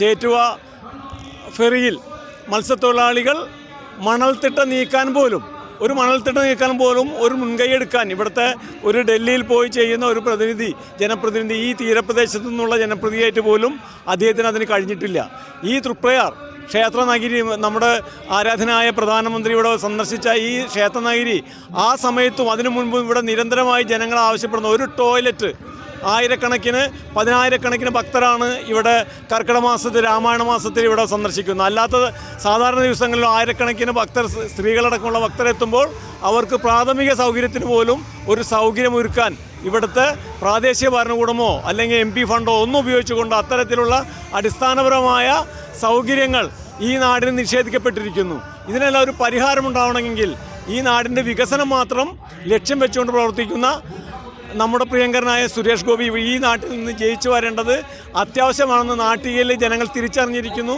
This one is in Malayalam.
ചേറ്റുവ ഫെറിയിൽ മത്സ്യത്തൊഴിലാളികൾ മണൽത്തിട്ട നീക്കാൻ പോലും ഒരു മണൽത്തിട്ട നീക്കാൻ പോലും ഒരു മുൻകൈ എടുക്കാൻ ഇവിടുത്തെ ഒരു ഡൽഹിയിൽ പോയി ചെയ്യുന്ന ഒരു പ്രതിനിധി ജനപ്രതിനിധി ഈ തീരപ്രദേശത്തു നിന്നുള്ള ജനപ്രതിനിധിയായിട്ട് പോലും അദ്ദേഹത്തിന് അതിന് കഴിഞ്ഞിട്ടില്ല. ഈ തൃപ്രയാർ ക്ഷേത്രനഗിരി നമ്മുടെ ആരാധനായ പ്രധാനമന്ത്രി ഇവിടെ സന്ദർശിച്ച ഈ ക്ഷേത്രനഗിരി ആ സമയത്തും അതിനു മുൻപും ഇവിടെ നിരന്തരമായി ജനങ്ങൾ ആവശ്യപ്പെടുന്ന ഒരു ടോയ്ലറ്റ് ആയിരക്കണക്കിന് പതിനായിരക്കണക്കിന് ഭക്തരാണ് ഇവിടെ കർക്കിടക മാസത്തിൽ രാമായണ മാസത്തിൽ ഇവിടെ സന്ദർശിക്കുന്നത്. അല്ലാത്ത സാധാരണ ദിവസങ്ങളിൽ ആയിരക്കണക്കിന് ഭക്തർ സ്ത്രീകളടക്കമുള്ള ഭക്തരെത്തുമ്പോൾ അവർക്ക് പ്രാഥമിക സൗകര്യത്തിന് പോലും ഒരു സൗകര്യമൊരുക്കാൻ ഇവിടുത്തെ പ്രാദേശിക ഭരണകൂടമോ അല്ലെങ്കിൽ എം പി ഫണ്ടോ ഒന്നും ഉപയോഗിച്ചുകൊണ്ട് അത്തരത്തിലുള്ള അടിസ്ഥാനപരമായ സൗകര്യങ്ങൾ ഈ നാടിന് നിഷേധിക്കപ്പെട്ടിരിക്കുന്നു. ഇതിനെല്ലാം ഒരു പരിഹാരമുണ്ടാവണമെങ്കിൽ ഈ നാടിന്റെ വികസനം മാത്രം ലക്ഷ്യം വെച്ചുകൊണ്ട് പ്രവർത്തിക്കുന്ന നമ്മുടെ പ്രിയങ്കരനായ സുരേഷ് ഗോപി ഈ നാട്ടിൽ നിന്ന് ജയിച്ചു വരേണ്ടത് അത്യാവശ്യമാണെന്ന് നാട്ടിലെ ജനങ്ങൾ തിരിച്ചറിഞ്ഞിരിക്കുന്നു.